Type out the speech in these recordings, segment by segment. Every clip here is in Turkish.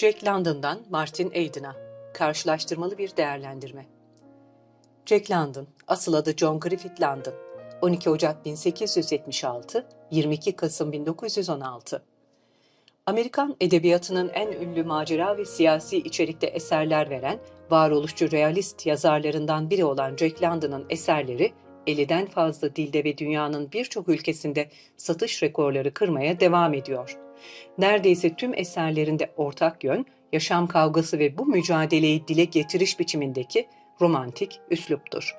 Jack London'dan Martin Aiden'a karşılaştırmalı bir değerlendirme. Jack London, asıl adı John Griffith London. 12 Ocak 1876, 22 Kasım 1916. Amerikan edebiyatının en ünlü macera ve siyasi içerikte eserler veren varoluşçu realist yazarlarından biri olan Jack London'ın eserleri 50'den fazla dilde ve dünyanın birçok ülkesinde satış rekorları kırmaya devam ediyor. Neredeyse tüm eserlerinde ortak yön, yaşam kavgası ve bu mücadeleyi dile getiriş biçimindeki romantik üsluptur.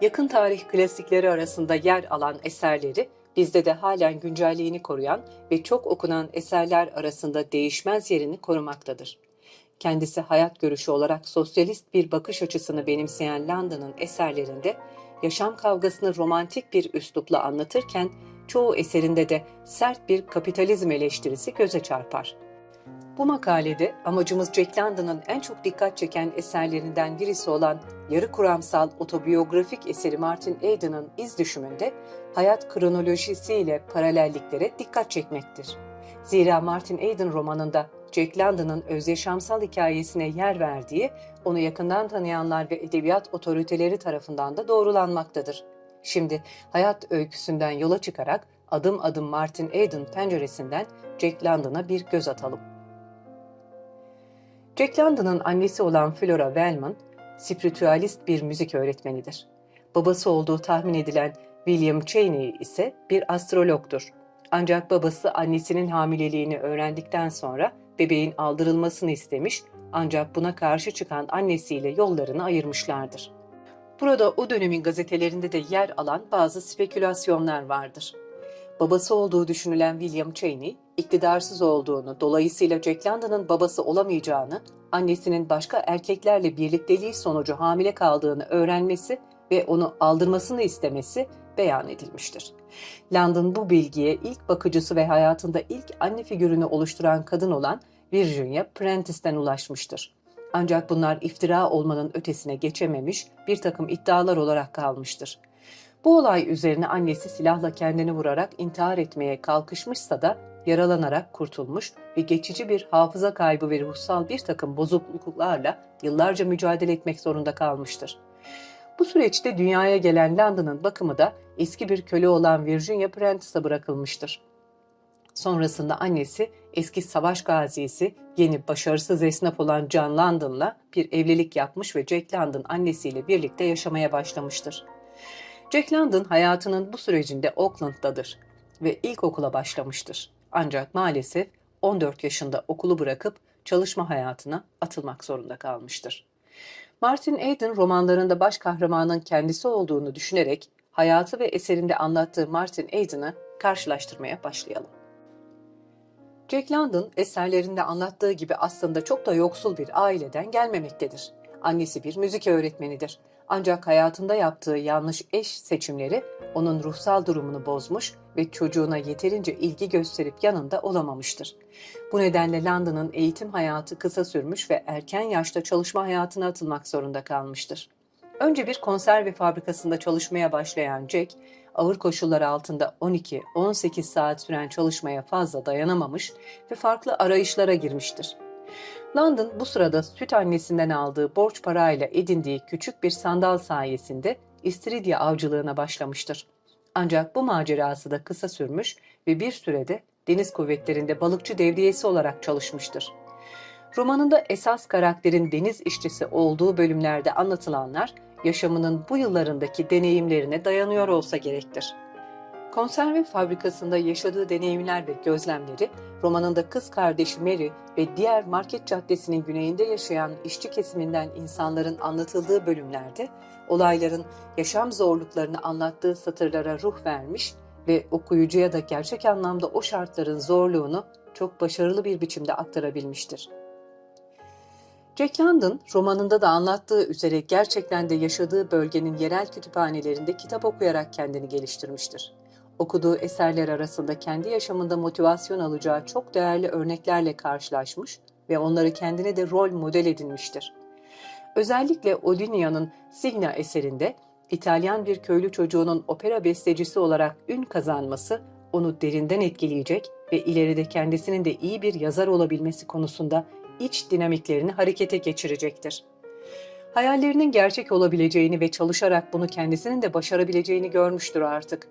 Yakın tarih klasikleri arasında yer alan eserleri bizde de halen güncelliğini koruyan ve çok okunan eserler arasında değişmez yerini korumaktadır. Kendisi hayat görüşü olarak sosyalist bir bakış açısını benimseyen Landon'ın eserlerinde yaşam kavgasını romantik bir üslupla anlatırken çoğu eserinde de sert bir kapitalizm eleştirisi göze çarpar. Bu makalede amacımız Jack London'ın en çok dikkat çeken eserlerinden birisi olan yarı kuramsal otobiyografik eseri Martin Aiden'ın iz düşümünde hayat kronolojisiyle paralelliklere dikkat çekmektir. Zira Martin Aiden romanında Jack London'ın özyaşamsal hikayesine yer verdiği, onu yakından tanıyanlar ve edebiyat otoriteleri tarafından da doğrulanmaktadır. Şimdi hayat öyküsünden yola çıkarak adım adım Martin Aiden penceresinden Jack London'a bir göz atalım. Jack London'ın annesi olan Flora Wellman, spiritüalist bir müzik öğretmenidir. Babası olduğu tahmin edilen William Cheney ise bir astrologtur. Ancak babası annesinin hamileliğini öğrendikten sonra bebeğin aldırılmasını istemiş ancak buna karşı çıkan annesiyle yollarını ayırmışlardır. Burada o dönemin gazetelerinde de yer alan bazı spekülasyonlar vardır. Babası olduğu düşünülen William Cheney, iktidarsız olduğunu, dolayısıyla Jack London'ın babası olamayacağını, annesinin başka erkeklerle birlikteliği sonucu hamile kaldığını öğrenmesi ve onu aldırmasını istemesi beyan edilmiştir. Landon bu bilgiye ilk bakıcısı ve hayatında ilk anne figürünü oluşturan kadın olan Virginia Prentice'den ulaşmıştır. Ancak bunlar iftira olmanın ötesine geçememiş bir takım iddialar olarak kalmıştır. Bu olay üzerine annesi silahla kendini vurarak intihar etmeye kalkışmışsa da yaralanarak kurtulmuş ve geçici bir hafıza kaybı ve ruhsal bir takım bozukluklarla yıllarca mücadele etmek zorunda kalmıştır. Bu süreçte dünyaya gelen London'ın bakımı da eski bir köle olan Virginia Prentice'a bırakılmıştır. Sonrasında annesi eski savaş gazisi, yeni başarısız esnaf olan John London'la bir evlilik yapmış ve Jack London annesiyle birlikte yaşamaya başlamıştır. Jack London hayatının bu sürecinde Auckland'dadır ve ilkokula başlamıştır. Ancak maalesef 14 yaşında okulu bırakıp çalışma hayatına atılmak zorunda kalmıştır. Martin Aiden romanlarında baş kahramanın kendisi olduğunu düşünerek hayatı ve eserinde anlattığı Martin Aiden'ı karşılaştırmaya başlayalım. Jack London eserlerinde anlattığı gibi aslında çok da yoksul bir aileden gelmemektedir. Annesi bir müzik öğretmenidir. Ancak hayatında yaptığı yanlış eş seçimleri onun ruhsal durumunu bozmuş ve çocuğuna yeterince ilgi gösterip yanında olamamıştır. Bu nedenle London'ın eğitim hayatı kısa sürmüş ve erken yaşta çalışma hayatına atılmak zorunda kalmıştır. Önce bir konserve fabrikasında çalışmaya başlayan Jack, ağır koşullar altında 12-18 saat süren çalışmaya fazla dayanamamış ve farklı arayışlara girmiştir. London bu sırada süt annesinden aldığı borç parayla edindiği küçük bir sandal sayesinde istiridye avcılığına başlamıştır. Ancak bu macerası da kısa sürmüş ve bir sürede deniz kuvvetlerinde balıkçı devriyesi olarak çalışmıştır. Romanında esas karakterin deniz işçisi olduğu bölümlerde anlatılanlar yaşamının bu yıllarındaki deneyimlerine dayanıyor olsa gerektir. Konserve fabrikasında yaşadığı deneyimler ve gözlemleri romanında kız kardeşi Mary ve diğer market caddesinin güneyinde yaşayan işçi kesiminden insanların anlatıldığı bölümlerde olayların yaşam zorluklarını anlattığı satırlara ruh vermiş ve okuyucuya da gerçek anlamda o şartların zorluğunu çok başarılı bir biçimde aktarabilmiştir. Jack London romanında da anlattığı üzere gerçekten de yaşadığı bölgenin yerel kütüphanelerinde kitap okuyarak kendini geliştirmiştir. Okuduğu eserler arasında kendi yaşamında motivasyon alacağı çok değerli örneklerle karşılaşmış ve onları kendine de rol model edinmiştir. Özellikle Odinia'nın Signa eserinde İtalyan bir köylü çocuğunun opera bestecisi olarak ün kazanması onu derinden etkileyecek ve ileride kendisinin de iyi bir yazar olabilmesi konusunda iç dinamiklerini harekete geçirecektir. Hayallerinin gerçek olabileceğini ve çalışarak bunu kendisinin de başarabileceğini görmüştür artık.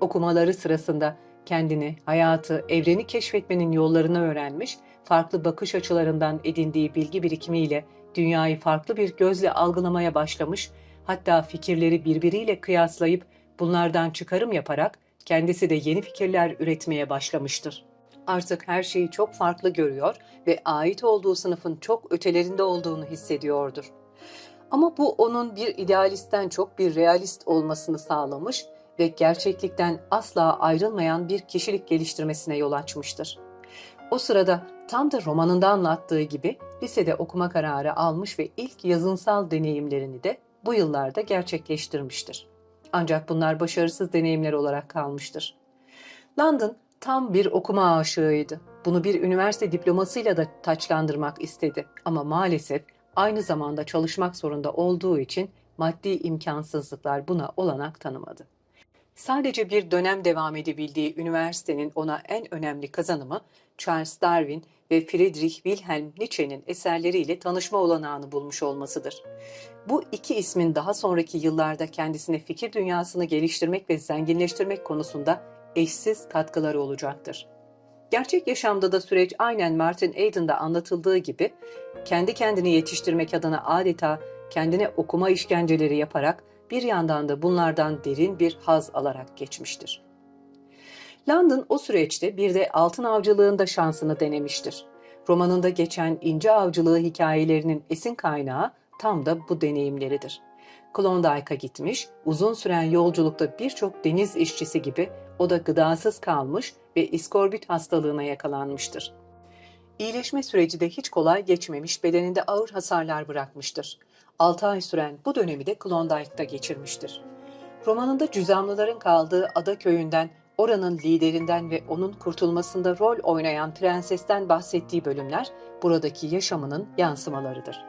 Okumaları sırasında kendini, hayatı, evreni keşfetmenin yollarını öğrenmiş, farklı bakış açılarından edindiği bilgi birikimiyle dünyayı farklı bir gözle algılamaya başlamış, hatta fikirleri birbiriyle kıyaslayıp bunlardan çıkarım yaparak kendisi de yeni fikirler üretmeye başlamıştır. Artık her şeyi çok farklı görüyor ve ait olduğu sınıfın çok ötelerinde olduğunu hissediyordur. Ama bu onun bir idealistten çok bir realist olmasını sağlamış ve gerçeklikten asla ayrılmayan bir kişilik geliştirmesine yol açmıştır. O sırada tam da romanında anlattığı gibi lisede okuma kararı almış ve ilk yazınsal deneyimlerini de bu yıllarda gerçekleştirmiştir. Ancak bunlar başarısız deneyimler olarak kalmıştır. London tam bir okuma aşığıydı. Bunu bir üniversite diplomasıyla da taçlandırmak istedi ama maalesef aynı zamanda çalışmak zorunda olduğu için maddi imkansızlıklar buna olanak tanımadı. Sadece bir dönem devam edebildiği üniversitenin ona en önemli kazanımı Charles Darwin ve Friedrich Wilhelm Nietzsche'nin eserleriyle tanışma olanağını bulmuş olmasıdır. Bu iki ismin daha sonraki yıllarda kendisine fikir dünyasını geliştirmek ve zenginleştirmek konusunda eşsiz katkıları olacaktır. Gerçek yaşamda da süreç aynen Martin Aiden'da anlatıldığı gibi kendi kendini yetiştirmek adına adeta kendine okuma işkenceleri yaparak bir yandan da bunlardan derin bir haz alarak geçmiştir. London o süreçte bir de altın avcılığında şansını denemiştir. Romanında geçen ince avcılığı hikayelerinin esin kaynağı tam da bu deneyimleridir. Klondike'a gitmiş, uzun süren yolculukta birçok deniz işçisi gibi o da gıdasız kalmış ve iskorbit hastalığına yakalanmıştır. İyileşme süreci de hiç kolay geçmemiş, bedeninde ağır hasarlar bırakmıştır. 6 ay süren bu dönemi de Klondike'da geçirmiştir. Romanında cüzamlıların kaldığı ada köyünden, oranın liderinden ve onun kurtulmasında rol oynayan prensesten bahsettiği bölümler buradaki yaşamının yansımalarıdır.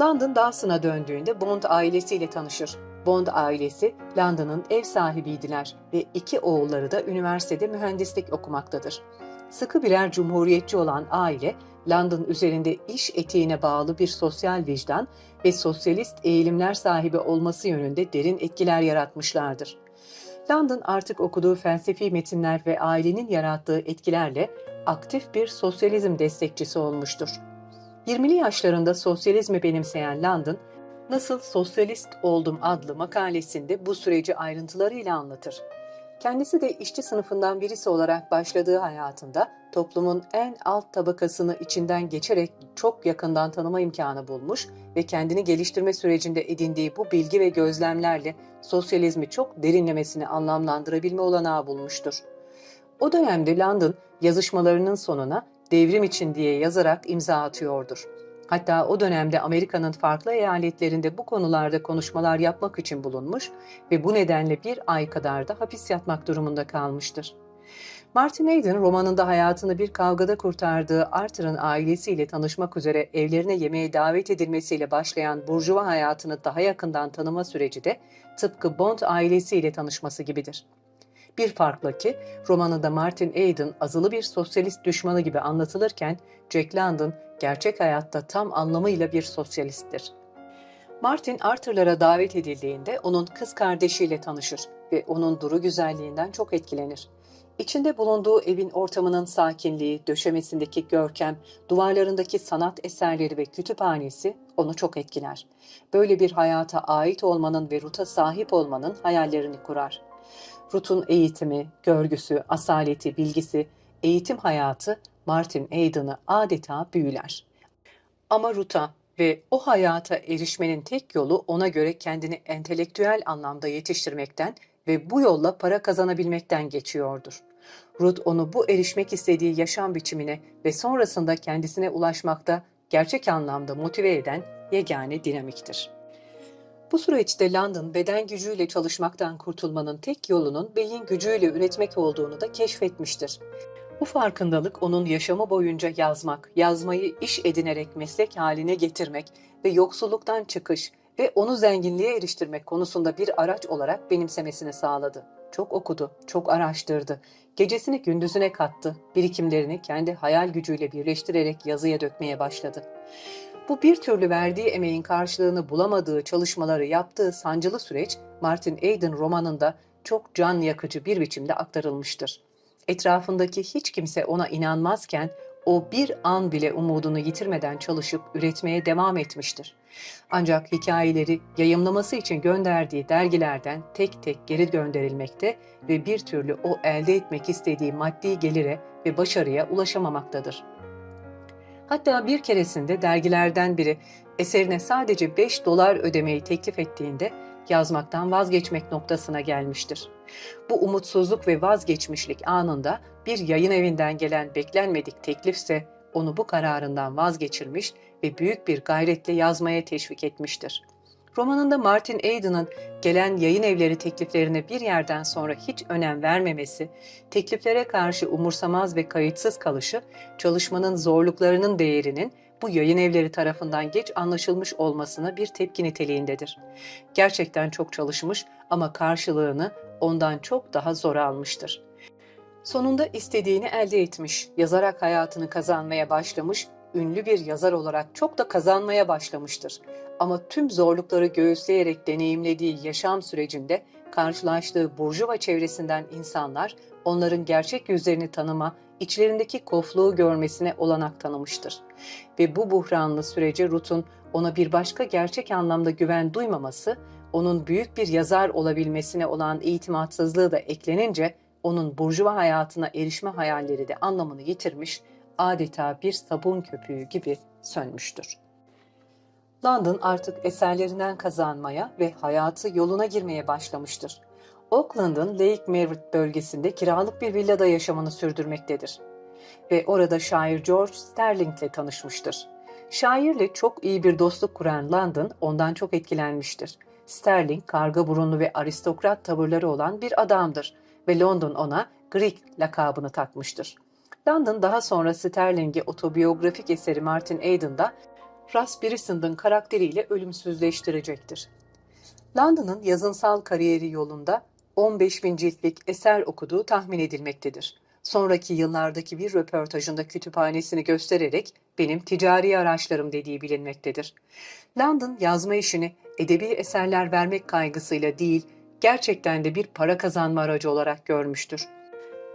London Dawson'a döndüğünde Bond ailesiyle tanışır. Bond ailesi London'ın ev sahibiydiler ve iki oğulları da üniversitede mühendislik okumaktadır. Sıkı birer cumhuriyetçi olan aile, London üzerinde iş etiğine bağlı bir sosyal vicdan ve sosyalist eğilimler sahibi olması yönünde derin etkiler yaratmışlardır. London artık okuduğu felsefi metinler ve ailenin yarattığı etkilerle aktif bir sosyalizm destekçisi olmuştur. 20'li yaşlarında sosyalizmi benimseyen London, Nasıl Sosyalist Oldum adlı makalesinde bu süreci ayrıntılarıyla anlatır. Kendisi de işçi sınıfından birisi olarak başladığı hayatında toplumun en alt tabakasını içinden geçerek çok yakından tanıma imkanı bulmuş ve kendini geliştirme sürecinde edindiği bu bilgi ve gözlemlerle sosyalizmi çok derinlemesine anlamlandırabilme olanağı bulmuştur. O dönemde London yazışmalarının sonuna devrim için diye yazarak imza atıyordur. Hatta o dönemde Amerika'nın farklı eyaletlerinde bu konularda konuşmalar yapmak için bulunmuş ve bu nedenle bir ay kadar da hapis yatmak durumunda kalmıştır. Martin Eden romanında hayatını bir kavgada kurtardığı Arthur'ın ailesiyle tanışmak üzere evlerine yemeğe davet edilmesiyle başlayan burjuva hayatını daha yakından tanıma süreci de tıpkı Bond ailesiyle tanışması gibidir. Bir farkla ki romanında Martin Eden azılı bir sosyalist düşmanı gibi anlatılırken Jack London gerçek hayatta tam anlamıyla bir sosyalisttir. Martin Arthur'lara davet edildiğinde onun kız kardeşiyle tanışır ve onun duru güzelliğinden çok etkilenir. İçinde bulunduğu evin ortamının sakinliği, döşemesindeki görkem, duvarlarındaki sanat eserleri ve kütüphanesi onu çok etkiler. Böyle bir hayata ait olmanın ve Ruth'a sahip olmanın hayallerini kurar. Ruth'un eğitimi, görgüsü, asaleti, bilgisi, eğitim hayatı Martin Aiden'ı adeta büyüler. Ama Ruth'a ve o hayata erişmenin tek yolu ona göre kendini entelektüel anlamda yetiştirmekten ve bu yolla para kazanabilmekten geçiyordur. Ruth onu bu erişmek istediği yaşam biçimine ve sonrasında kendisine ulaşmakta gerçek anlamda motive eden yegane dinamiktir. Bu süreçte London beden gücüyle çalışmaktan kurtulmanın tek yolunun beyin gücüyle üretmek olduğunu da keşfetmiştir. Bu farkındalık onun yaşamı boyunca yazmak, yazmayı iş edinerek meslek haline getirmek ve yoksulluktan çıkış ve onu zenginliğe eriştirmek konusunda bir araç olarak benimsemesini sağladı. Çok okudu, çok araştırdı. Gecesini gündüzüne kattı. Birikimlerini kendi hayal gücüyle birleştirerek yazıya dökmeye başladı. Bu bir türlü verdiği emeğin karşılığını bulamadığı çalışmaları yaptığı sancılı süreç Martin Eden romanında çok can yakıcı bir biçimde aktarılmıştır. Etrafındaki hiç kimse ona inanmazken o bir an bile umudunu yitirmeden çalışıp üretmeye devam etmiştir. Ancak hikayeleri yayımlaması için gönderdiği dergilerden tek tek geri gönderilmekte ve bir türlü o elde etmek istediği maddi gelire ve başarıya ulaşamamaktadır. Hatta bir keresinde dergilerden biri eserine sadece 5 dolar ödemeyi teklif ettiğinde yazmaktan vazgeçmek noktasına gelmiştir. Bu umutsuzluk ve vazgeçmişlik anında bir yayın evinden gelen beklenmedik teklifse onu bu kararından vazgeçirmiş ve büyük bir gayretle yazmaya teşvik etmiştir. Romanında Martin Aiden'ın gelen yayın evleri tekliflerine bir yerden sonra hiç önem vermemesi, tekliflere karşı umursamaz ve kayıtsız kalışı, çalışmanın zorluklarının değerinin bu yayın evleri tarafından geç anlaşılmış olmasına bir tepki niteliğindedir. Gerçekten çok çalışmış ama karşılığını ondan çok daha zor almıştır. Sonunda istediğini elde etmiş, yazarak hayatını kazanmaya başlamış, ünlü bir yazar olarak çok da kazanmaya başlamıştır. Ama tüm zorlukları göğüsleyerek deneyimlediği yaşam sürecinde karşılaştığı burjuva çevresinden insanlar onların gerçek yüzlerini tanıma, içlerindeki kofluğu görmesine olanak tanımıştır. Ve bu buhranlı sürece Ruth'un ona bir başka gerçek anlamda güven duymaması, onun büyük bir yazar olabilmesine olan itimatsızlığı da eklenince onun burjuva hayatına erişme hayalleri de anlamını yitirmiş, adeta bir sabun köpüğü gibi sönmüştür. London artık eserlerinden kazanmaya ve hayatı yoluna girmeye başlamıştır. Auckland'ın Lake Merritt bölgesinde kiralık bir villada yaşamını sürdürmektedir. Ve orada şair George Sterling ile tanışmıştır. Şairle çok iyi bir dostluk kuran London ondan çok etkilenmiştir. Sterling karga burunlu ve aristokrat tavırları olan bir adamdır ve London ona Greek lakabını takmıştır. London daha sonra Sterling'i otobiyografik eseri Martin Aiden'da Russ Brisson'ın karakteriyle ölümsüzleştirecektir. London'ın yazınsal kariyeri yolunda 15 bin ciltlik eser okuduğu tahmin edilmektedir. Sonraki yıllardaki bir röportajında kütüphanesini göstererek benim ticari araçlarım dediği bilinmektedir. London yazma işini edebi eserler vermek kaygısıyla değil, gerçekten de bir para kazanma aracı olarak görmüştür.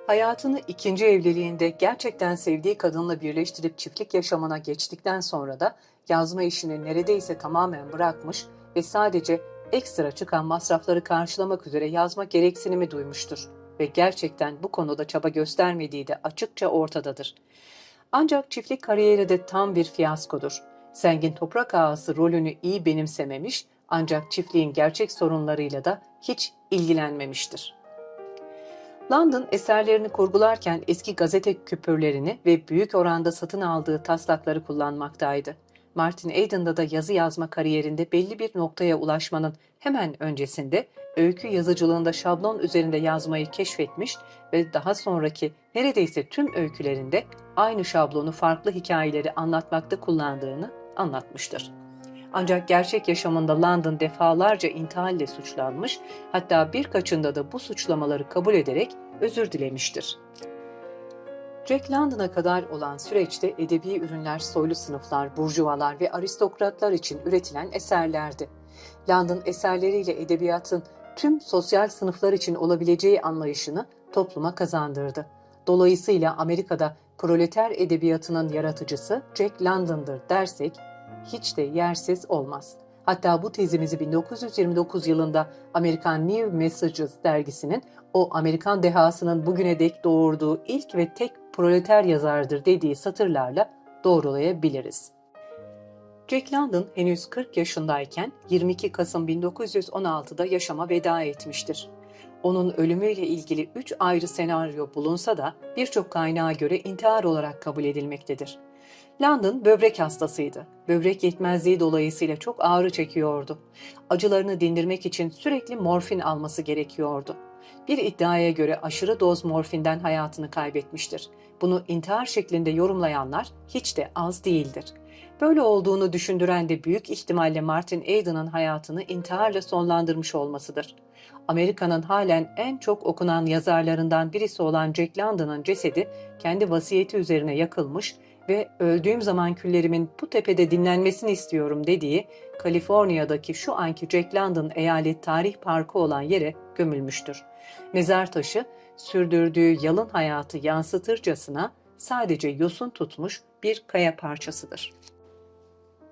Hayatını ikinci evliliğinde gerçekten sevdiği kadınla birleştirip çiftlik yaşamına geçtikten sonra da yazma işini neredeyse tamamen bırakmış ve sadece ekstra çıkan masrafları karşılamak üzere yazma gereksinimi duymuştur ve gerçekten bu konuda çaba göstermediği de açıkça ortadadır. Ancak çiftlik kariyeri de tam bir fiyaskodur. Zengin toprak ağası rolünü iyi benimsememiş ancak çiftliğin gerçek sorunlarıyla da hiç ilgilenmemiştir. London eserlerini kurgularken eski gazete küpürlerini ve büyük oranda satın aldığı taslakları kullanmaktaydı. Martin Aiden'da da yazı yazma kariyerinde belli bir noktaya ulaşmanın hemen öncesinde öykü yazıcılığında şablon üzerinde yazmayı keşfetmiş ve daha sonraki neredeyse tüm öykülerinde aynı şablonu farklı hikayeleri anlatmakta kullandığını anlatmıştır. Ancak gerçek yaşamında London defalarca intihalle suçlanmış, hatta birkaçında da bu suçlamaları kabul ederek özür dilemiştir. Jack London'a kadar olan süreçte edebi ürünler soylu sınıflar, burjuvalar ve aristokratlar için üretilen eserlerdi. London eserleriyle edebiyatın tüm sosyal sınıflar için olabileceği anlayışını topluma kazandırdı. Dolayısıyla Amerika'da proleter edebiyatının yaratıcısı Jack London'dır dersek hiç de yersiz olmaz. Hatta bu tezimizi 1929 yılında Amerikan New Messages dergisinin o Amerikan dehasının bugüne dek doğurduğu ilk ve tek proleter yazardır dediği satırlarla doğrulayabiliriz. Jack London henüz 40 yaşındayken 22 Kasım 1916'da yaşama veda etmiştir. Onun ölümüyle ilgili 3 ayrı senaryo bulunsa da birçok kaynağa göre intihar olarak kabul edilmektedir. London böbrek hastasıydı. Böbrek yetmezliği dolayısıyla çok ağrı çekiyordu. Acılarını dindirmek için sürekli morfin alması gerekiyordu. Bir iddiaya göre aşırı doz morfinden hayatını kaybetmiştir. Bunu intihar şeklinde yorumlayanlar hiç de az değildir. Böyle olduğunu düşündüren de büyük ihtimalle Martin Aiden'ın hayatını intiharla sonlandırmış olmasıdır. Amerika'nın halen en çok okunan yazarlarından birisi olan Jack London'ın cesedi kendi vasiyeti üzerine yakılmış ve öldüğüm zaman küllerimin bu tepede dinlenmesini istiyorum dediği Kaliforniya'daki şu anki Jack London Eyalet Tarih Parkı olan yere gömülmüştür. Mezar taşı sürdürdüğü yalın hayatı yansıtırcasına sadece yosun tutmuş bir kaya parçasıdır.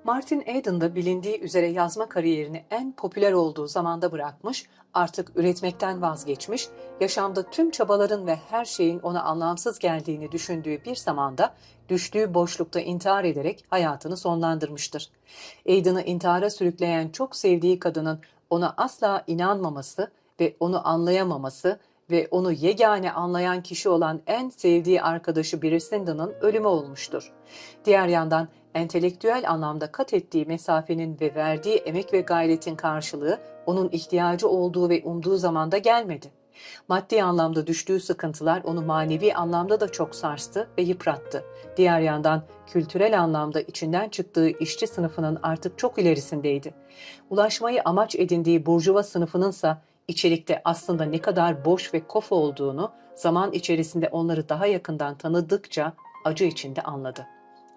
Martin Eden da bilindiği üzere yazma kariyerini en popüler olduğu zamanda bırakmış, artık üretmekten vazgeçmiş, yaşamda tüm çabaların ve her şeyin ona anlamsız geldiğini düşündüğü bir zamanda düştüğü boşlukta intihar ederek hayatını sonlandırmıştır. Aiden'ı intihara sürükleyen çok sevdiği kadının ona asla inanmaması ve onu anlayamaması ve onu yegane anlayan kişi olan en sevdiği arkadaşı Brissendon'ın ölümü olmuştur. Diğer yandan entelektüel anlamda kat ettiği mesafenin ve verdiği emek ve gayretin karşılığı onun ihtiyacı olduğu ve umduğu zamanda gelmedi. Maddi anlamda düştüğü sıkıntılar onu manevi anlamda da çok sarstı ve yıprattı. Diğer yandan kültürel anlamda içinden çıktığı işçi sınıfının artık çok ilerisindeydi. Ulaşmayı amaç edindiği burjuva sınıfınınsa içerikte aslında ne kadar boş ve kof olduğunu zaman içerisinde onları daha yakından tanıdıkça acı içinde anladı.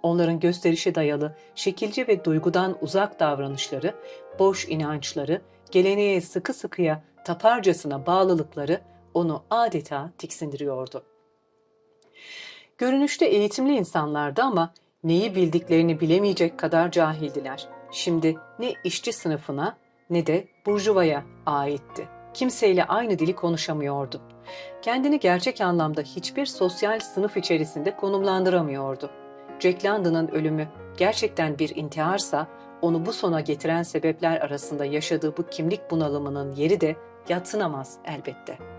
Onların gösterişe dayalı, şekilci ve duygudan uzak davranışları, boş inançları, geleneğe sıkı sıkıya taparcasına bağlılıkları onu adeta tiksindiriyordu. Görünüşte eğitimli insanlardı ama neyi bildiklerini bilemeyecek kadar cahildiler. Şimdi ne işçi sınıfına ne de burjuvaya aitti. Kimseyle aynı dili konuşamıyordu. Kendini gerçek anlamda hiçbir sosyal sınıf içerisinde konumlandıramıyordu. Jack London'ın ölümü gerçekten bir intiharsa onu bu sona getiren sebepler arasında yaşadığı bu kimlik bunalımının yeri de yatsınamaz elbette.